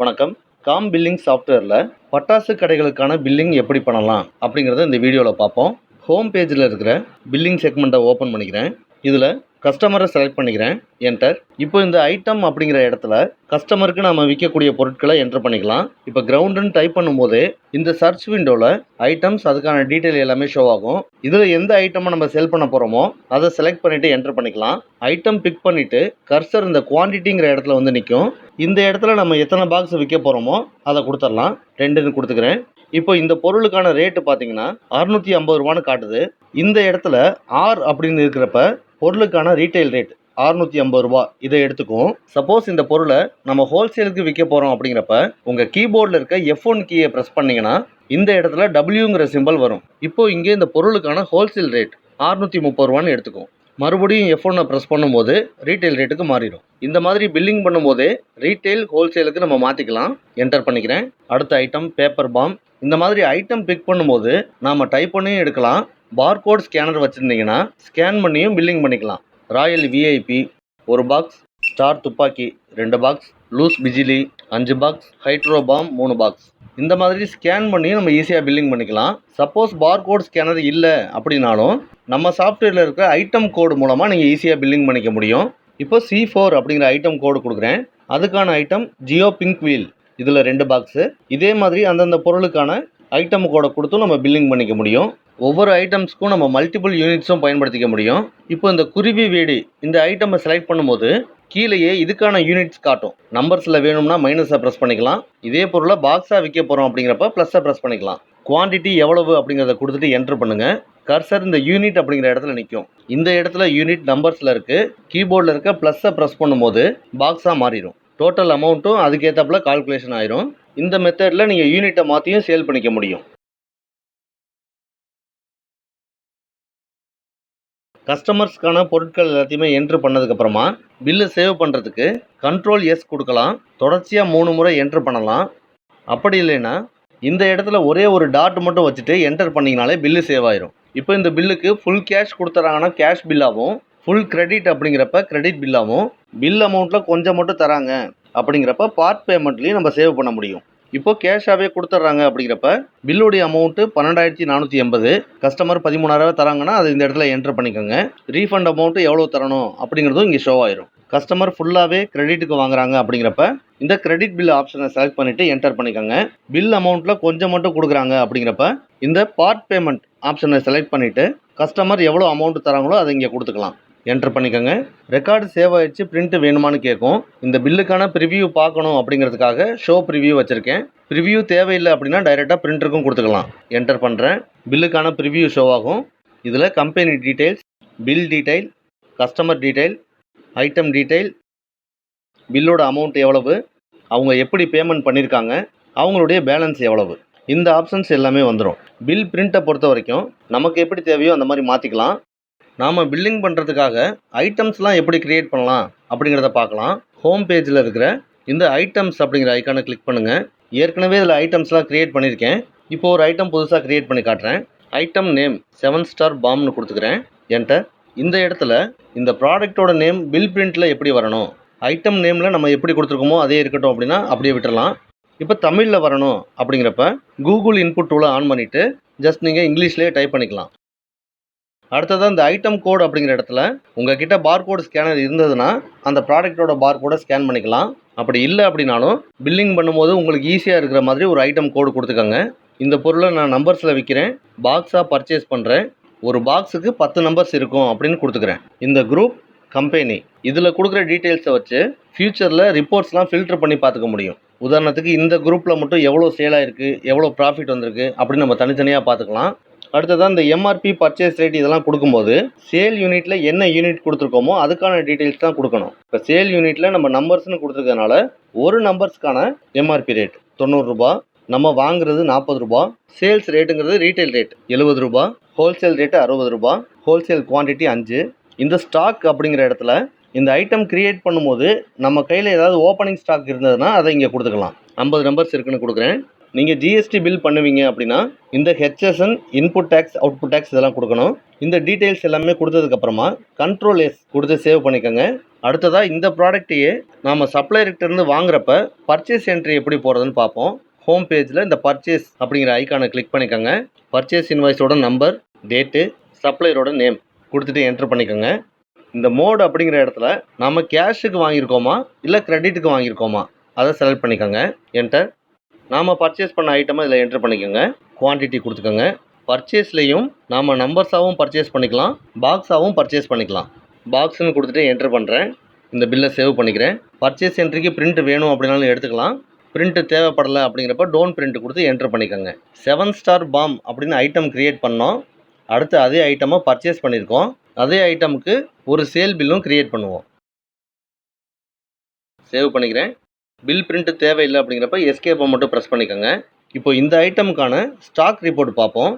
வணக்கம். Com billing சாஃப்ட்வேரில் பட்டாசு கடைகளுக்கான பில்லிங் எப்படி பண்ணலாம் அப்படிங்கிறத இந்த வீடியோவில் பார்ப்போம். ஹோம் பேஜில் இருக்கிற பில்லிங் செக்மெண்ட்டை ஓப்பன் பண்ணிக்கிறேன். இதில் கஸ்டமரை செலக்ட் பண்ணிக்கிறேன். என்டர் இப்போ இந்த ஐட்டம் அப்படிங்கிற இடத்துல கஸ்டமருக்கு நம்ம விற்கக்கூடிய பொருட்களை என்டர் பண்ணிக்கலாம். இப்போ கிரவுண்டுன்னு டைப் பண்ணும்போது இந்த சர்ச் விண்டோவில் ஐட்டம்ஸ் அதுக்கான டீட்டெயில் எல்லாமே ஷோ ஆகும். இதில் எந்த ஐட்டமை நம்ம செல் பண்ண போகிறோமோ அதை செலக்ட் பண்ணிவிட்டு என்டர் பண்ணிக்கலாம். ஐட்டம் பிக் பண்ணிவிட்டு கர்சர் இந்த குவான்டிட்டிங்கிற இடத்துல வந்து நிற்கும் இந்த இடத்துல நம்ம எத்தனை பாக்ஸ் விற்க போகிறோமோ அதை கொடுத்துடலாம். ரெண்டுன்னு கொடுத்துக்கிறேன். இப்போ இந்த பொருளுக்கான ரேட்டு பார்த்தீங்கன்னா அறுநூற்றி ஐம்பது ரூபான்னு காட்டுது. இந்த இடத்துல ஆர் அப்படின்னு இருக்கிறப்ப பொருளுக்கான ரீட்டைல் ரேட் அறுநூத்தி ஐம்பது ரூபா. இதை எடுத்துக்கும் சப்போஸ் இந்த பொருளை நம்ம ஹோல்சேலுக்கு விற்க போகிறோம் அப்படிங்கிறப்ப உங்கள் கீபோர்டில் இருக்க எஃப் ஒன் கீயை ப்ரெஸ் பண்ணீங்கன்னா இந்த இடத்துல டபிள்யூங்கிற சிம்பல் வரும். இப்போ இங்கே இந்த பொருளுக்கான ஹோல்சேல் ரேட் அறுநூற்றி முப்பது ரூபான்னு எடுத்துக்கும் மறுபடியும் எஃப் ஒன்னை ப்ரெஸ் பண்ணும்போது ரீட்டைல் ரேட்டுக்கு மாறிடும். இந்த மாதிரி பில்லிங் பண்ணும்போதே ரீட்டைல் ஹோல்சேலுக்கு நம்ம மாற்றிக்கலாம் என்டர் பண்ணிக்கிறேன். அடுத்த ஐட்டம் பேப்பர் பாம் இந்த மாதிரி ஐட்டம் பிக் பண்ணும்போது நாம் டைப் பண்ணியும் எடுக்கலாம். பார்கோட் ஸ்கேனர் வச்சுருந்தீங்கன்னா ஸ்கேன் பண்ணியும் பில்லிங் பண்ணிக்கலாம். ராயல் விஐபி ஒரு பாக்ஸ் ஸ்டார் துப்பாக்கி ரெண்டு பாக்ஸ் லூஸ் பிஜிலி அஞ்சு பாக்ஸ் ஹைட்ரோ பாம் மூணு பாக்ஸ் இந்த மாதிரி ஸ்கேன் பண்ணியும் நம்ம ஈஸியாக பில்லிங் பண்ணிக்கலாம். சப்போஸ் பார்கோட் ஸ்கேனர் இல்லை அப்படின்னாலும் நம்ம சாஃப்ட்வேரில் இருக்கிற ஐட்டம் கோடு மூலமாக நீங்கள் ஈஸியாக பில்லிங் பண்ணிக்க முடியும். இப்போ சி ஃபோர் அப்படிங்கிற ஐட்டம் கோடு கொடுக்குறேன். அதுக்கான ஐட்டம் ஜியோ பிங்க் வீல் இதில் ரெண்டு பாக்ஸு இதே மாதிரி அந்தந்த பொருளுக்கான ஐட்டம் கோடை கொடுத்தும் நம்ம பில்லிங் பண்ணிக்க முடியும். ஒவ்வொரு ஐட்டம்ஸ்க்கும் நம்ம மல்டிபிள் யூனிட்ஸும் பயன்படுத்திக்க முடியும். இப்போ இந்த குருவி வீடு இந்த ஐட்டமை செலக்ட் பண்ணும்போது கீழேயே இதுக்கான யூனிட்ஸ் காட்டும். நம்பர்ஸில் வேணும்னா மைனஸை ப்ரெஸ் பண்ணிக்கலாம். இதே பொருளை பாக்ஸாக விற்க போகிறோம் அப்படிங்கிறப்ப ப்ளஸ்ஸை ப்ரெஸ் பண்ணிக்கலாம். குவான்டிட்டி எவ்வளவு அப்படிங்கிறத கொடுத்துட்டு என்ட்ரு பண்ணுங்கள் கர்சர் இந்த யூனிட் அப்படிங்கிற இடத்துல நிற்கும் இந்த இடத்துல யூனிட் நம்பர்ஸில் இருக்குது கீபோர்டில் இருக்க ப்ளஸ்ஸை ப்ரெஸ் பண்ணும்போது பாக்ஸாக மாறிடும். டோட்டல் அமௌண்ட்டும் அதுக்கேற்றாப்புல கால்குலேஷன் ஆயிரும். இந்த மெத்தடில் நீங்கள் யூனிட்டை மாற்றியும் சேல் பண்ணிக்க முடியும். கஸ்டமர்ஸ்க்கான பொருட்கள் எல்லாத்தையுமே என்ட்ரு பண்ணதுக்கப்புறமா பில்லு சேவ் பண்ணுறதுக்கு கண்ட்ரோல் எஸ் கொடுக்கலாம். தொடர்ச்சியாக மூணு முறை என்ட்ரு பண்ணலாம். அப்படி இல்லைன்னா இந்த இடத்துல ஒரே ஒரு டாட் மட்டும் வச்சுட்டு என்டர் பண்ணிங்கனாலே பில்லு சேவ் ஆயிரும். இப்போ இந்த பில்லுக்கு ஃபுல் கேஷ் கொடுத்துறாங்கன்னா கேஷ் பில்லாகவும் ஃபுல் கிரெடிட் அப்படிங்கிறப்ப கிரெடிட் பில்லாகவும் பில் அமௌண்ட்டில் கொஞ்சம் மட்டும் தராங்க. அப்படிங்கிறப்ப பார்ட் பேமெண்ட்லேயும் நம்ம சேவ் பண்ண முடியும். இப்போ கேஷாகவே கொடுத்துட்றாங்க அப்படிங்கிறப்ப பில்லுடைய அமௌண்ட்டு பன்னெண்டாயிரத்தி நானூற்றி எண்பது கஸ்டமர் பதிமூணாயிரம் தராங்கன்னா அது இந்த இடத்துல என்டர் பண்ணிக்கோங்க. ரீஃபண்ட் அமௌண்ட்டு எவ்வளோ தரணும் அப்படிங்கிறதும் இங்கே ஷோ ஆயிரும். கஸ்டமர் ஃபுல்லாகவே கிரெடிட்டுக்கு வாங்குறாங்க அப்படிங்கிறப்ப இந்த கிரெடிட் பில் ஆப்ஷனை செலக்ட் பண்ணிவிட்டு என்டர் பண்ணிக்கோங்க. பில் அமௌண்ட்டில் கொஞ்சம் மட்டும் கொடுக்குறாங்க அப்படிங்கிறப்ப இந்த பார்ட் பேமெண்ட் ஆப்ஷனை செலக்ட் பண்ணிவிட்டு கஸ்டமர் எவ்வளோ அமௌண்ட் தராங்களோ அதை இங்கே கொடுத்துக்கலாம். என்டர் பண்ணிக்கோங்க. ரெக்கார்டு சேவ் ஆகிடுச்சு பிரிண்ட் வேணுமான்னு கேட்கும். இந்த பில்லுக்கான ப்ரிவியூ பார்க்கணும் அப்படிங்கிறதுக்காக ஷோ ப்ரிவியூ வச்சுருக்கேன். ப்ரிவியூ தேவையில்லை அப்படின்னா டைரெக்டாக பிரிண்டருக்கும் கொடுத்துக்கலாம். என்டர் பண்ணுறேன் பில்லுக்கான ப்ரிவியூ ஷோ ஆகும். இதில் company details bill detail customer detail item detail பில்லோட amount எவ்வளவு அவங்க எப்படி பேமெண்ட் பண்ணியிருக்காங்க அவங்களுடைய பேலன்ஸ் எவ்வளவு. இந்த ஆப்ஷன்ஸ் எல்லாமே வந்துடும் பில் பிரிண்ட்டை பொறுத்த வரைக்கும் நமக்கு எப்படி தேவையோ அந்த மாதிரி மாற்றிக்கலாம் நாம் பில்லிங் பண்ணுறதுக்காக ஐட்டம்ஸ்லாம் எப்படி க்ரியேட் பண்ணலாம் அப்படிங்கிறத பார்க்கலாம். ஹோம் பேஜில் இருக்கிற இந்த ஐட்டம்ஸ் அப்படிங்கிற ஐக்கானை கிளிக் பண்ணுங்கள் ஏற்கனவே இதில் ஐட்டம்ஸ்லாம் க்ரியேட் பண்ணியிருக்கேன் இப்போ ஒரு ஐட்டம் புதுசாக க்ரியேட் பண்ணி காட்டுறேன். ஐட்டம் நேம் செவன் ஸ்டார் பாம்னு கொடுத்துக்கிறேன். என்டர் இந்த இடத்துல இந்த ப்ராடக்ட்டோட நேம் பில் பிரிண்ட்டில் எப்படி வரணும்? ஐட்டம் நேமில் நம்ம எப்படி கொடுத்துருக்கோமோ அதே இருக்கட்டும் அப்படின்னா அப்படியே விட்டுறலாம். இப்போ தமிழில் வரணும் அப்படிங்கிறப்ப கூகுள் இன்புட் டூலை ஆன் பண்ணிவிட்டு ஜஸ்ட் நீங்கள் இங்கிலீஷ்லேயே டைப் பண்ணிக்கலாம். அடுத்ததாக இந்த ஐட்டம் கோட் அப்படிங்கிற இடத்துல உங்ககிட்ட பார்கோட் ஸ்கேனர் இருந்ததுன்னா அந்த ப்ராடக்ட்டோட பார்கோடை ஸ்கேன் பண்ணிக்கலாம். அப்படி இல்லை அப்படின்னாலும் பில்லிங் பண்ணும்போது உங்களுக்கு ஈஸியாக இருக்கிற மாதிரி ஒரு ஐட்டம் கோடு கொடுத்துக்கோங்க. இந்த பொருளை நான் நம்பர்ஸில் விற்கிறேன் பாக்ஸாக பர்ச்சேஸ் பண்ணுறேன் ஒரு பாக்ஸுக்கு பத்து நம்பர்ஸ் இருக்கும் அப்படின்னு கொடுத்துக்கிறேன். இந்த குரூப் கம்பெனி இதில் கொடுக்குற டீட்டெயில்ஸை வச்சு ஃப்யூச்சரில் ரிப்போர்ட்ஸ்லாம் ஃபில்டர் பண்ணி பார்த்துக்க முடியும். உதாரணத்துக்கு இந்த குரூப்பில் மட்டும் எவ்வளோ சேல் ஆயிருக்கு எவ்வளோ ப்ராஃபிட் வந்திருக்கு அப்படின்னு நம்ம தனித்தனியாக பார்த்துக்கலாம். அடுத்ததாக இந்த எம்ஆர்பி பர்ச்சேஸ் ரேட் இதெல்லாம் கொடுக்கும்போது சேல் யூனிட்டில் என்ன யூனிட் கொடுத்துருக்கோமோ அதுக்கான டீட்டெயில்ஸ் தான் கொடுக்கணும். இப்போ சேல் யூனிட்டில் நம்ம நம்பர்ஸ்னு கொடுத்துருக்கனால ஒரு நம்பர்ஸ்க்கான எம்ஆர்பி ரேட் தொண்ணூறுரூபா நம்ம வாங்குறது நாற்பது ரூபா. சேல்ஸ் ரேட்டுங்கிறது ரீட்டைல் ரேட் எழுபது ரூபா. ஹோல்சேல் ரேட்டு அறுபது ரூபா. ஹோல்சேல் குவான்டிட்டி அஞ்சு. இந்த ஸ்டாக் அப்படிங்கிற இடத்துல இந்த ஐட்டம் கிரியேட் பண்ணும்போது நம்ம கையில் ஏதாவது ஓப்பனிங் ஸ்டாக் இருந்ததுன்னா அதை இங்கே கொடுத்துக்கலாம். ஐம்பது நம்பர்ஸ் இருக்குன்னு கொடுக்குறேன். நீங்கள் ஜிஎஸ்டி பில் பண்ணுவீங்க அப்படின்னா இந்த HSN input tax output tax இதெல்லாம் கொடுக்கணும். இந்த டீட்டெயில்ஸ் எல்லாமே கொடுத்ததுக்கப்புறமா கண்ட்ரோல் எஸ் கொடுத்து சேவ் பண்ணிக்கோங்க. அடுத்ததாக இந்த ப்ராடக்ட்டையே நாம் சப்ளையர்கிட்டேருந்து வாங்குறப்ப பர்ச்சேஸ் என்ட்ரி எப்படி போகிறதுன்னு பார்ப்போம். ஹோம் பேஜில் இந்த பர்ச்சேஸ் அப்படிங்கிற ஐக்கானை கிளிக் பண்ணிக்கோங்க. பர்ச்சேஸ் இன்வாய்ஸோட நம்பர் டேட்டு சப்ளையரோட நேம் கொடுத்துட்டு என்ட்ரு பண்ணிக்கோங்க. இந்த மோடு அப்படிங்கிற இடத்துல நம்ம கேஷுக்கு வாங்கியிருக்கோமா இல்லை கிரெடிட்டுக்கு வாங்கியிருக்கோமா அதை செலக்ட் பண்ணிக்கோங்க. என்டர் நாம் பர்ச்சேஸ் பண்ண ஐட்டமாக இதில் என்ட்ரு பண்ணிக்கோங்க. குவான்டிட்டி கொடுத்துக்கோங்க. பர்ச்சேஸ்லேயும் நாம் நம்பர்ஸாகவும் பர்ச்சேஸ் பண்ணிக்கலாம். பாக்ஸாகவும் பர்ச்சேஸ் பண்ணிக்கலாம். பாக்ஸ்னு கொடுத்துட்டு என்ட்ரு பண்ணுறேன் இந்த பில்லை சேவ் பண்ணிக்கிறேன். பர்ச்சேஸ் என்ட்ரிக்கு பிரிண்ட் வேணும் அப்படின்னாலும் எடுத்துக்கலாம். பிரிண்ட்டு தேவைப்படலை அப்படிங்கிறப்ப டோன் பிரிண்ட் கொடுத்து என்ட்ரு பண்ணிக்கோங்க. செவன் ஸ்டார் பாம் அப்படின்னு ஐட்டம் க்ரியேட் பண்ணோம். அடுத்து அதே ஐட்டமாக பர்ச்சேஸ் பண்ணியிருக்கோம். அதே ஐட்டமுக்கு ஒரு சேல் பில்லும் க்ரியேட் பண்ணுவோம். சேவ் பண்ணிக்கிறேன். பில் பிரிண்ட்டு தேவையில்லை அப்படிங்கிறப்ப எஸ்கேப்பை மட்டும் ப்ரெஸ் பண்ணிக்கோங்க. இப்போ இந்த ஐட்டமுக்கான ஸ்டாக் ரிப்போர்ட் பார்ப்போம்.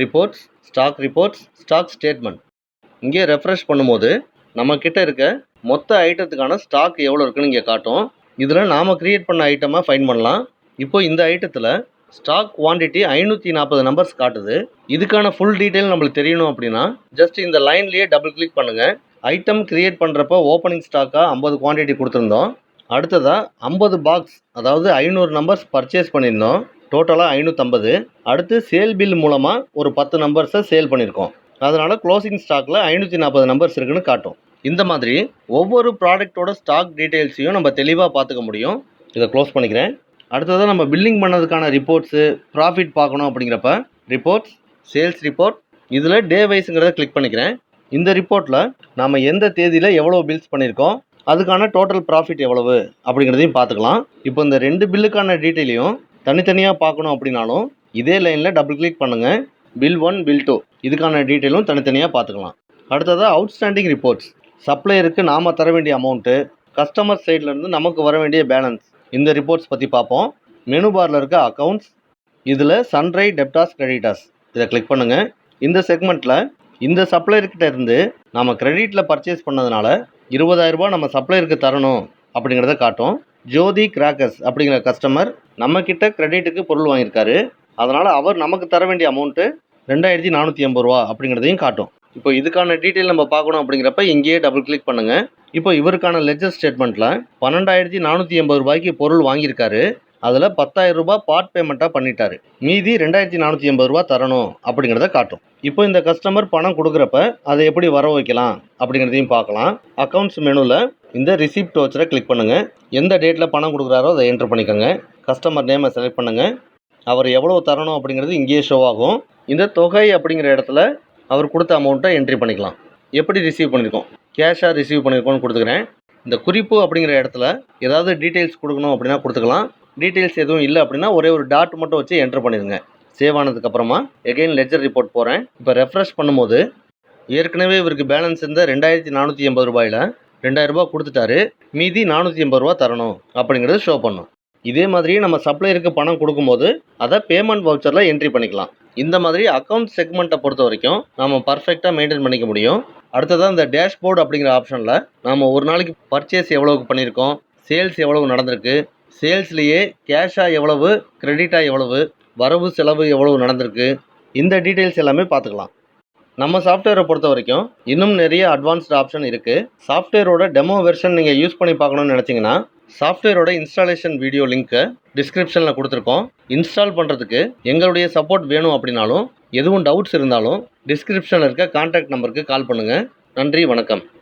Reports stock reports stock statement இங்கே ரெஃப்ரெஷ் பண்ணும்போது நம்மக்கிட்ட இருக்க மொத்த ஐட்டத்துக்கான ஸ்டாக் எவ்வளோ இருக்குன்னு இங்கே காட்டும். இதில் நாம் க்ரியேட் பண்ண ஐட்டமாக ஃபைன் பண்ணலாம். இப்போ இந்த ஐட்டத்தில் ஸ்டாக் குவான்டிட்டி ஐநூற்றி நாற்பது நம்பர்ஸ் காட்டுது. இதுக்கான ஃபுல் டீட்டெயில் நம்மளுக்கு தெரியணும் அப்படின்னா ஜஸ்ட் இந்த லைன்லேயே டபுள் கிளிக் பண்ணுங்கள் ஐட்டம் க்ரியேட் பண்ணுறப்போ ஓப்பனிங் ஸ்டாக்காக ஐம்பது குவான்டிட்டி கொடுத்துருந்தோம். அடுத்ததாக ஐம்பது பாக்ஸ் அதாவது ஐநூறு நம்பர்ஸ் பர்ச்சேஸ் பண்ணியிருந்தோம். டோட்டலாக ஐநூற்றம்பது அடுத்து சேல் பில் மூலமாக ஒரு பத்து நம்பர்ஸை சேல் பண்ணியிருக்கோம். அதனால் க்ளோசிங் ஸ்டாக்கில் ஐநூற்றி நாற்பது நம்பர்ஸ் இருக்குன்னு காட்டும். இந்த மாதிரி ஒவ்வொரு ப்ராடக்ட்டோட ஸ்டாக் டீட்டெயில்ஸையும் நம்ம தெளிவாக பார்த்துக்க முடியும். இதை க்ளோஸ் பண்ணிக்கிறேன். அடுத்ததாக நம்ம பில்லிங் பண்ணதுக்கான ரிப்போர்ட்ஸு ப்ராஃபிட் பார்க்கணும் அப்படிங்கிறப்ப ரிப்போர்ட்ஸ் சேல்ஸ் ரிப்போர்ட் இதில் டே வைஸுங்கிறத கிளிக் பண்ணிக்கிறேன். இந்த ரிப்போர்ட்டில் நாம் எந்த தேதியில் எவ்வளோ பில்ஸ் பண்ணியிருக்கோம் அதுக்கான டோட்டல் ப்ராஃபிட் எவ்வளவு அப்படிங்கிறதையும் பார்த்துக்கலாம். இப்போ இந்த ரெண்டு பில்லுக்கான டீட்டெயிலையும் தனித்தனியாக பார்க்கணும் அப்படின்னாலும் இதே லைனில் டபுள் கிளிக் பண்ணுங்கள் பில் ஒன் பில் டூ இதுக்கான டீட்டெயிலும் தனித்தனியாக பார்த்துக்கலாம். அடுத்ததாக அவுட்ஸ்டாண்டிங் ரிப்போர்ட்ஸ் சப்ளையருக்கு நாம் தர வேண்டிய அமௌண்ட்டு கஸ்டமர் சைட்லேருந்து நமக்கு வர வேண்டிய பேலன்ஸ் இந்த ரிப்போர்ட்ஸ் பற்றி பார்ப்போம். மெனு பாரில் இருக்க அக்கௌண்ட்ஸ் இதில் சன்ரை டெப்டாஸ் கிரெடிட்டாஸ் இதை கிளிக் பண்ணுங்கள் இந்த செக்மெண்ட்டில் இந்த சப்ளையர்கிட்ட இருந்து நம்ம கிரெடிட்டில் பர்ச்சேஸ் பண்ணதுனால இருபதாயிரரூபா நம்ம சப்ளையருக்கு தரணும் அப்படிங்கிறத காட்டும். ஜோதி கிராக்கர்ஸ் அப்படிங்கிற கஸ்டமர் நம்மக்கிட்ட கிரெடிட்டுக்கு பொருள் வாங்கியிருக்காரு. அதனால் அவர் நமக்கு தர வேண்டிய அமௌண்ட்டு ரெண்டாயிரத்தி நானூற்றி எண்பது ரூபா அப்படிங்கிறதையும் காட்டும். இப்போ இதுக்கான டீட்டெயில் நம்ம பார்க்கணும் அப்படிங்கிறப்ப இங்கேயே டபுள் கிளிக் பண்ணுங்கள் இப்போ இவருக்கான லெஜர் ஸ்டேட்மெண்ட்டில் பன்னெண்டாயிரத்தி நானூற்றி எண்பது ரூபாய்க்கு பொருள் வாங்கியிருக்காரு. அதில் பத்தாயிரம் ரூபாய் பார்ட் பேமெண்ட்டாக பண்ணிட்டாரு. மீதி ரெண்டாயிரத்தி நானூற்றி எண்பது ரூபா தரணும் அப்படிங்கிறத காட்டும். இப்போ இந்த கஸ்டமர் பணம் கொடுக்குறப்ப அதை எப்படி வர வைக்கலாம் அப்படிங்கிறதையும் பார்க்கலாம். அக்கௌண்ட்ஸ் மெனுவில் இந்த ரிசிப்ட் வச்சரை கிளிக் பண்ணுங்கள் எந்த டேட்டில் பணம் கொடுக்குறாரோ அதை என்ட்ரு பண்ணிக்கோங்க. கஸ்டமர் நேமை செலக்ட் பண்ணுங்கள் அவர் எவ்வளோ தரணும் அப்படிங்கிறது இங்கேயே ஷோ ஆகும். இந்த தொகை அப்படிங்கிற இடத்துல அவர் கொடுத்த அமௌண்ட்டை என்ட்ரி பண்ணிக்கலாம். எப்படி ரிசீவ் பண்ணியிருக்கோம் கேஷாக ரிசீவ் பண்ணியிருக்கோன்னு கொடுத்துக்கிறேன். இந்த குறிப்பு அப்படிங்கிற இடத்துல ஏதாவது டீட்டெயில்ஸ் கொடுக்கணும் அப்படின்னா கொடுத்துக்கலாம். டீட்டெயில்ஸ் எதுவும் இல்லை அப்படின்னா ஒரே ஒரு டாட் மட்டும் வச்சு என்ட்ரு பண்ணிடுங்க சேவ் ஆனதுக்கப்புறமா எகைன் லெஜர் ரிப்போர்ட் போகிறேன் இப்போ ரெஃப்ரெஷ் பண்ணும்போது ஏற்கனவே இவருக்கு பேலன்ஸ் இருந்த ரெண்டாயிரத்தி நானூற்றி எண்பது ரூபாயில் ரெண்டாயிரரூபா கொடுத்துட்டாரு. மீதி நானூற்றி எண்பது ரூபா தரணும் அப்படிங்கிறது ஷோ பண்ணும். இதே மாதிரி நம்ம சப்ளையருக்கு பணம் கொடுக்கும்போது அதை பேமெண்ட் வவுச்சரில் என்ட்ரி பண்ணிக்கலாம். இந்த மாதிரி அக்கௌண்ட் செக்மெண்ட்டை பொறுத்த வரைக்கும் நம்ம பர்ஃபெக்டாக மெயின்டைன் பண்ணிக்க முடியும். அடுத்ததாக இந்த டேஷ்போர்டு அப்படிங்கிற ஆப்ஷனில் நம்ம ஒரு நாளைக்கு பர்ச்சேஸ் எவ்வளோக்கு பண்ணியிருக்கோம் சேல்ஸ் எவ்வளவு நடந்திருக்கு சேல்ஸ்லேயே கேஷாக எவ்வளவு க்ரெடிட்டாக எவ்வளவு வரவு செலவு எவ்வளவு நடந்திருக்கு இந்த டீட்டெயில்ஸ் எல்லாமே பார்த்துக்கலாம். நம்ம சாஃப்ட்வேரை பொறுத்த வரைக்கும் இன்னும் நிறைய அட்வான்ஸ்டு ஆப்ஷன் இருக்குது சாஃப்ட்வேரோட டெமோ வெர்ஷன் நீங்கள் யூஸ் பண்ணி பார்க்கணும்னு நினச்சிங்கன்னா சாஃப்ட்வேரோட இன்ஸ்டாலேஷன் வீடியோ லிங்க்கு டிஸ்கிரிப்ஷனில் கொடுத்துருக்கோம். இன்ஸ்டால் பண்ணுறதுக்கு எங்களுடைய சப்போர்ட் வேணும் அப்படின்னாலும் எதுவும் டவுட்ஸ் இருந்தாலும் டிஸ்கிரிப்ஷனில் இருக்க கான்டாக்ட் நம்பருக்கு கால் பண்ணுங்கள் நன்றி வணக்கம்.